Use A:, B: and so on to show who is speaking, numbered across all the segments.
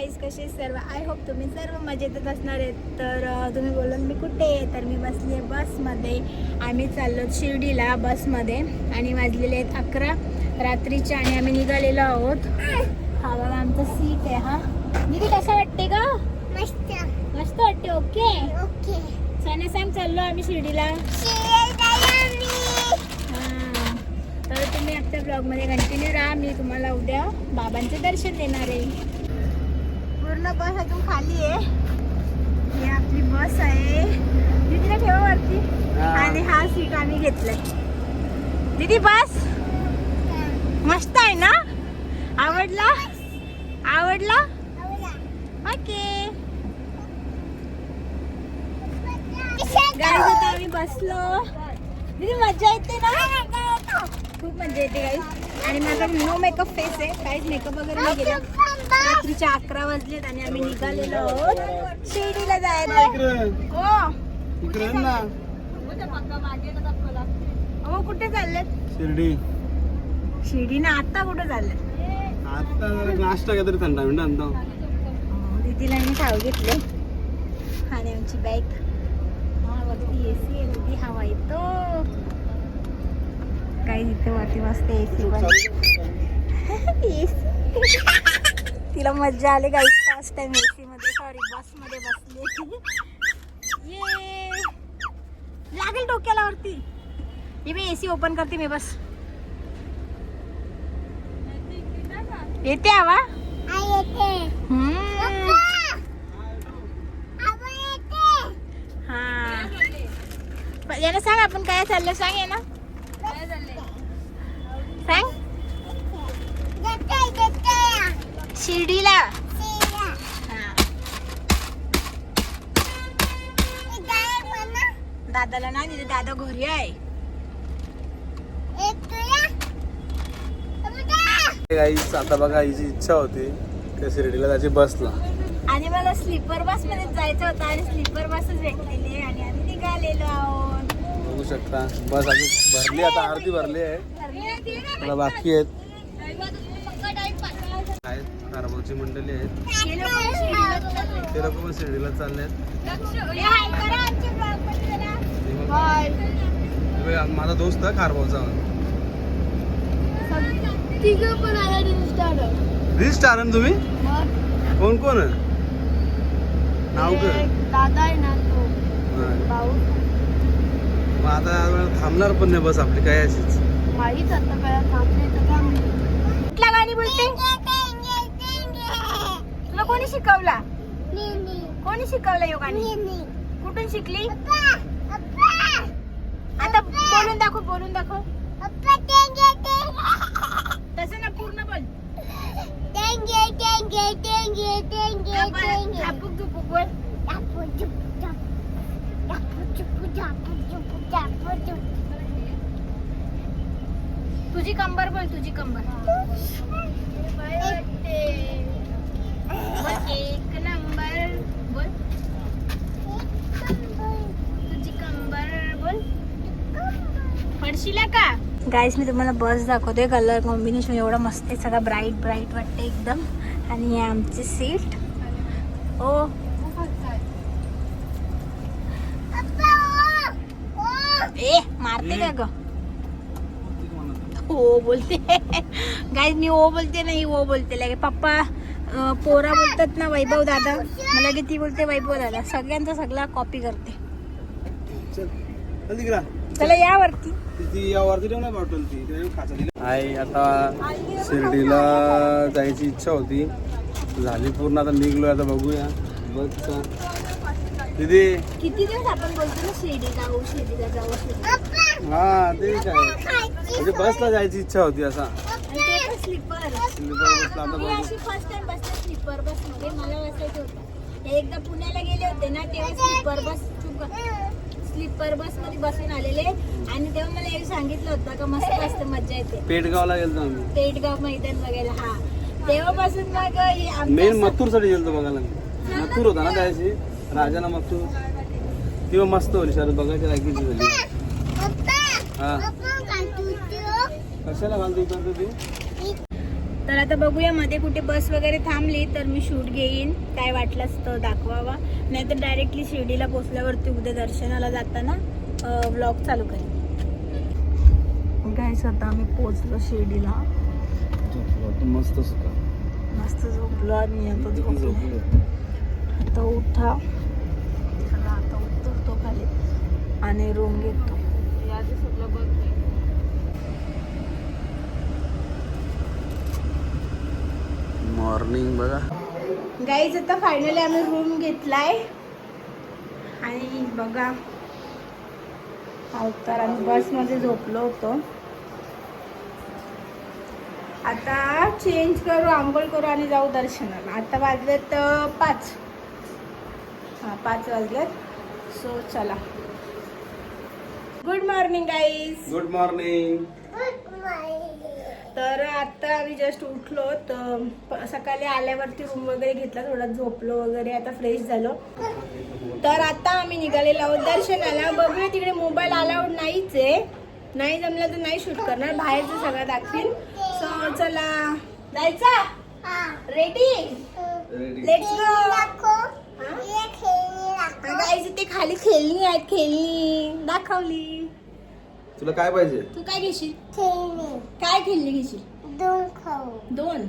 A: Guys कसे सर्व? I hope तुम्ही सर्व मजेतच असणार आहेत. तर तुम्ही बोलत मी कुठे आहे? तर मी बसली आहे बसमध्ये. आम्ही चाललो शिर्डीला बसमध्ये आणि वाजलेले आहेत अकरा. रात्रीचे आणि आम्ही निघालेलो आहोत. हा बघा आमचं सीट आहे हा. दीदी कसं वाटते का
B: मस्त.
A: मस्त वाटते ओके
B: ओके
A: साने सांग चाललो आम्ही शिर्डीला. तर तुम्ही आपल्या ब्लॉगमध्ये कंटिन्यू राहा. मी तुम्हाला उद्या बाबांचे दर्शन देणार आहे. पूर्ण बस अजून खाली आहे. ही आपली बस आहे. दीदीला ठेवा वरती. आणि हा सीट आम्ही घेतलाय. दीदी बस. मस्त आहे ना? आवडला? आवडला? ओके. आम्ही बसलो. दीदी मजा येते ना? खूप मजा येते गाईज आणि माझा नो मेकअप फेस आहे. काहीच मेकअप वगैरे नाही केला. रात्रीचे अकरा वाजलेत आणि आम्ही निघालेलो आहोत. शिर्डीला जायला. हो. कुठे चाललेत?
C: शिर्डी.
A: शिर्डी ना आता कुठे चाललेत?
C: आता जरा नाश्ता काहीतरी थंडा मिनिट आणतो
A: दीदीला मी खाऊ घेतले आणि आमची बाईक हा वरती ए सी आहे वरती हवा येतो. काही तिथे वरती मस्त ए सी पण AC. तिला मज्जा आली काही फ़र्स्ट टाइम ए सी मध्ये सॉरी बस मध्ये बसले ये. लागेल डोक्याला वरती. हे मी एसी ओपन करते मी बस. येते हवा हम्म. हा. याला सांग आपण काय चाललं सांग ये ना सांग. शिर्डीला. हा. दादाला ना तिथे दादा घरी आहे.
C: गाईच आता बघा हिची इच्छा होती त्या शिर्डीला जायची बसला.
A: आणि मला स्लीपर बसमध्ये जायचं होतं आणि स्लीपर बसच भेटलेली आहे आणि आम्ही निघालेलो आहोत.
C: बघू शकता. बस अजून भरली आता अर्धी भरली आहे. मला बाकी आहेत. कारभारची मंडळी आहेत.
A: हे.
C: ते लोक पण शिर्डीला चालले आहेत
A: हे करा.
C: हे हे माझा दोस्त आहे. खारभाऊचा रील स्टार तुम्ही? कोण कोण आहे? नाव काय?
B: दादा आहे ना तो. भाऊ.
C: मग आता थांबणार पण नाही बस आपली काय अशीच.
B: माहीत आता काय थांबते तर
A: गाणी बोलते? तुला कोणी शिकवला? कोणी शिकवलं यो गाणी कुठून शिकली? आता बोलून दाखव बोलून दाखव. तसं ना पूर्ण बोल. आपण- झुपूक बोल. तुझी कंबर बोल तुझी कंबर. एक नंबर बोल तुझी कंबर बोल पडशीला का गाईस मी तुम्हाला बस दाखवते. कलर कॉम्बिनेशन एवढं मस्त आहे. सगळं ब्राईट ब्राईट वाटते एकदम. आणि हे आमची सीट ओ. ए मारते का ग? हो बोलते. गाईज मी ओ बोलते नाही ओ बोलते. लगे पप्पा पोरा बोलतात ना वैभव दादा. मला किती बोलते वैभव दादा. सगळ्यांचा सगळा कॉपी करते.
C: चल यावरती ठेव ना बॉटल ती. तिला खाचा दिला आई आता शिर्डीला जायची इच्छा होती. झाली पूर्ण आता निघलो आता बघूया. बस दीदी.
A: किती दिवस आपण बोलतो ना शिर्डी जाऊ शिर्डीला जाऊ शिर्डी
C: हा ते काय म्हणजे बसला जायची इच्छा होती असा.
A: Sleeper bus. मध्ये मला बसायचं होतं. हे एकदा पुण्याला गेले होते ना तेव्हा स्लीपर बस स्लीपर बसमध्ये बसून आलेले. आणि तेव्हा मला हे सांगितलं होतं का मस्त मस्त मजा येते.
C: पेटगावला आम्ही.
A: पेटगाव मैदान बघायला हा. तेव्हापासून मग
C: मेन मथुरसाठी गेलतो बघायला मथुर होता ना त्याची राजाला मथुर. ती पण मस्त होती शरद बघायची लायकीची झाली. हा. कशाला घालतो इकडचं ती
A: तर आता बघूया मध्ये कुठे बस वगैरे थांबली तर मी शूट घेईन. काय वाटलंच तर दाखवावा. नाहीतर डायरेक्टली शिर्डीला पोचल्यावरती उद्या दर्शनाला जाताना ब्लॉग चालू करेन. गाईस आता आम्ही पोचलो शिर्डीला.
C: मस्त सुका
A: मस्त झोपलो आणि आता झोपलो. आता उठा. चला आता उतरतो खाली. आणि रूम घेतो.
C: मॉर्निंग बघा.
A: गाईज आता फायनली आम्ही रूम घेतलाय. आणि बघा तर आम्ही बसमध्ये झोपलो होतो. आता चेंज करू आंघोळ करू आणि जाऊ दर्शनाला. आता वाजलेत पाच. हां पाच वाजलेत. सो चला. Good morning guys
C: good morning
A: तर आता आम्ही जस्ट उठलो तर सकाळी आल्यावरती रूम वगैरे घेतला थोडा झोपलो वगैरे आता फ्रेश झालो. तर आता आम्ही निघालेलो आहोत. दर्शनाला. बघूया तिकडे मोबाईल अलाउड नाहीच आहे. नाही जमलं तर नाही शूट करणार. बाहेरचं सगळं दाखवीन. सो चला. जायचा? रेडी लेट्स गो जायचं ते खाली खेळणी आहेत खेळणी. दाखवली.
C: तुला काय पाहिजे?
A: तू काय घेशील? काय खेळणी घेशील? दोन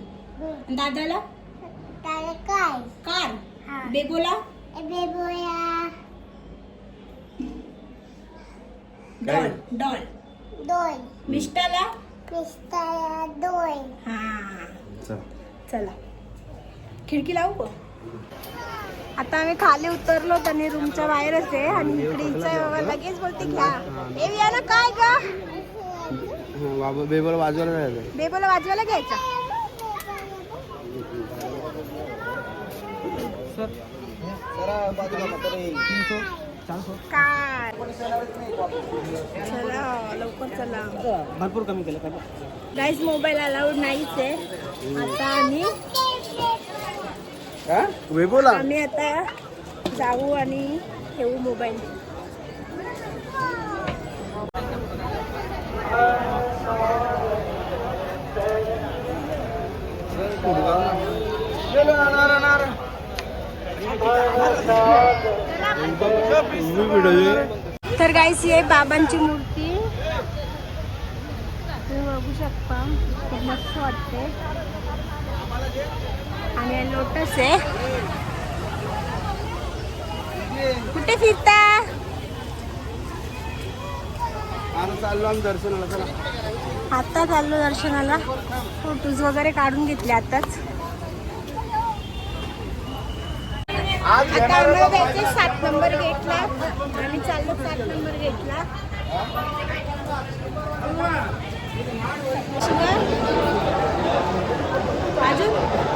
A: आणि दादाला? कार. बेबोला?
C: काय?
A: डॉल. डॉल. मिष्टाला? हा.
C: चल.
A: चला. खिडकी लावू का? आता आम्ही खाली उतरलो आणि रूमच्या बाहेरच आहे आणि इकडे इच्छा लगेच बोलते घ्या ए या ना काय का
C: बाबा बेबल वाजवायला
A: बेबोला वाजवायला घ्यायचा. कार चला लवकर चला.
C: भरपूर कमी केलं काय
A: मोबाईल अलाउड नाहीच आहे. आता आम्ही आम्ही आता जाऊ आणि ठेवू मोबाईल. तर गाईस ये बाबांची मूर्ती. तुम्ही बघू शकता. खूप मस्त वाटते. आणि लोटस आहे. कुठे फिरता?
C: चाललो आम्ही दर्शनाला चला.
A: आता चाललो दर्शनाला. फोटोज वगैरे काढून घेतले आताच. आता आम्हाला जायचं सात नंबर गेटला आम्ही चाललो सात नंबर गेटला? अजून?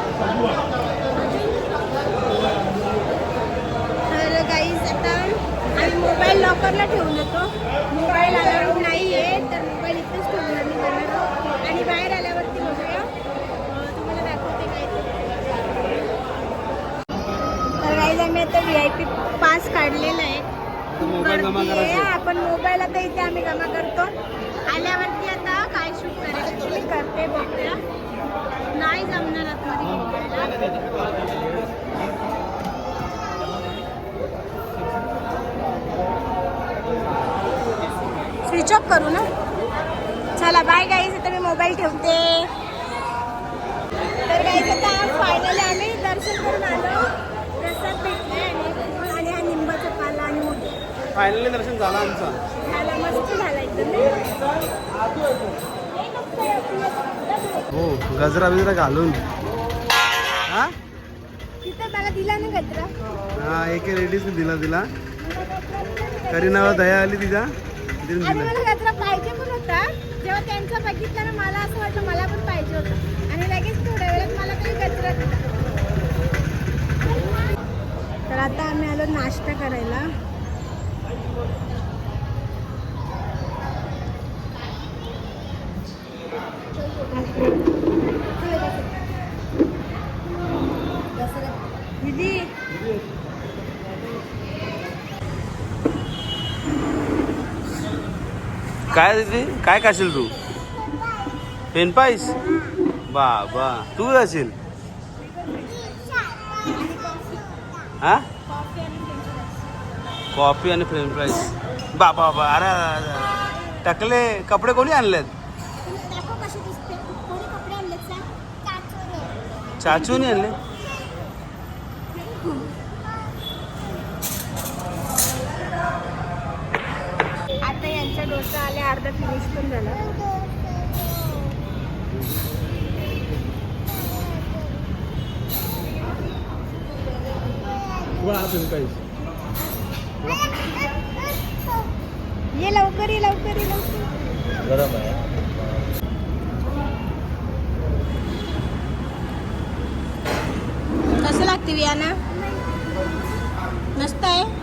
A: तर गाईज आता आम्ही मोबाईल लॉकरला ठेवून येतो मोबाईल अलाउड नाही आहे तर मोबाईल इथेच ठेवून आम्ही. आणि बाहेर आल्यावरती बघूया तुम्हाला दाखवते काय. तर गाईज आम्ही आता व्ही आय पी पास काढलेला आहे गर्दी आहे. आपण मोबाईल आता इथे आम्ही जमा करतो आल्यावरती आता काय शूट करायचं करते बघूया नाही जमणार आतमध्ये स्विच ऑफ करू ना. चला बाय गाईज आता मी मोबाईल ठेवते. तर गाईज आता फायनली आम्ही दर्शन करून आलो. प्रसाद भेटलाय आणि आणि हा निंबाचा पाला आणि मोठा
C: फायनली दर्शन झालं आमचं.
A: झाला मस्त झाला एकदम.
C: हो गजरा बिजरा घालून. हा? हा एक लेडीजने दिला दिला. करीनावर दया आली तिचा तिने
A: आणि
C: दिला.
A: मला गजरा पाहिजे पण होता. जेव्हा त्यांचा बघितलं ना मला असं वाटलं मला पण पाहिजे होतं. आणि लगेच थोड्या वेळात मला तरी गजरा दिला. तर आता आम्ही आलो नाश्ता करायला दीदी
C: काय दीदी काय खाशील तू? पेन पाईस बाबा तू असेल हा?
A: कॉफी आणि फ्रेंच फ्राईज.
C: फ्राईज बा बाबा अरे. टाकले कपडे कोणी आणलेत? चाचूने. आणले
A: आता यांचा डोसा आले अर्धा फिनिश पण झाला. ये लवकर ये लवकर ये लवकर.
C: गरम आहे.
A: कसं लागते वियाना मस्त आहे?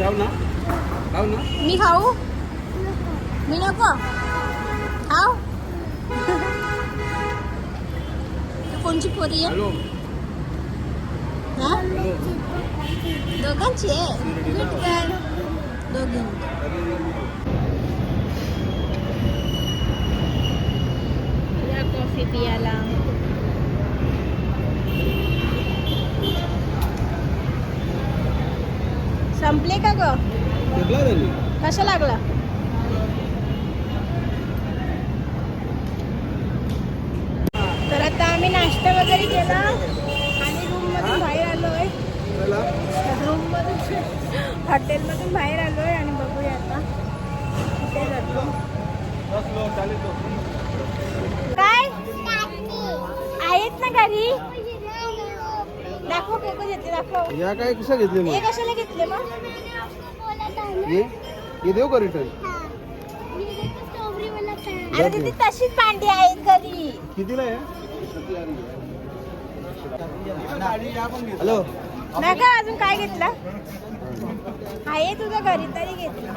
C: खाऊ ना खाऊ ना
A: मी खाऊ मी नको खाऊ तू कोणची पोरी आहे
C: हॅलो
A: हा दोघांची आहे Good girl. दोघींची या कॉफी पियाला संपले का ग कसा लागला? तर आता आम्ही नाश्ता वगैरे केला आणि रूम मधून बाहेर आलोय. रूम मधून हॉटेलमधून बाहेर आलोय आणि बघूया आता. कुठे जातो. काय? आहेत ना घरी? दाखव कोको घेतले दाखव.
C: या काय कशा घेतले
A: हे
C: मग
A: कशाला घेतले मग?
C: ये ये देऊ का रिटर्न
A: अरे तशीच भांडी आहेत घरी.
C: कितीला आहे? हॅलो.
A: नका अजून काय घेतला? आहे तुझं घरी तरी घेतलं.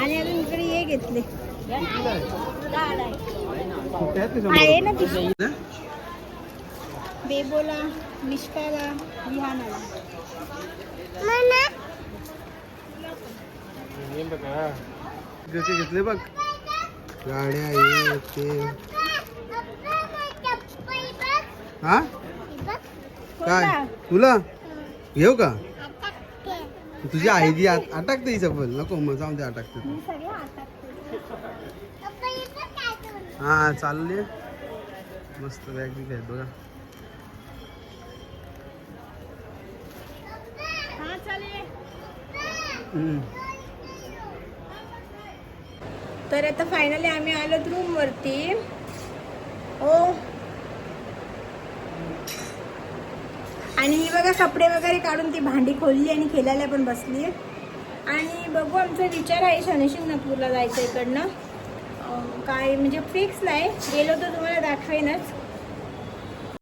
A: आणि अजून इकडे हे घेतले. आहे. ना
C: रुपये?
A: बेबोला मिष्काला विहानाला
C: जसे घेतले बघ. गाड्या हे ते. हा? काय? तुला? घेऊ का? तुझी आई आट- अटकते ही चप्पल नको मग जाऊन दे अटकते हा चालली मस्त बॅग बी आहेत बघा
A: हा चालेल
C: हम्म.
A: तर आता फायनली आम्ही आलो रूम वरती. हो आणि ही बघा कपडे वगैरे काढून ती भांडी खोलली आणि खेळायला पण बसली. आणि बघू आमचा विचार आहे शनिशिंगणापूरला जायचं इकडनं. काय म्हणजे फिक्स नाही. गेलो तर तुम्हाला दाखवेनच.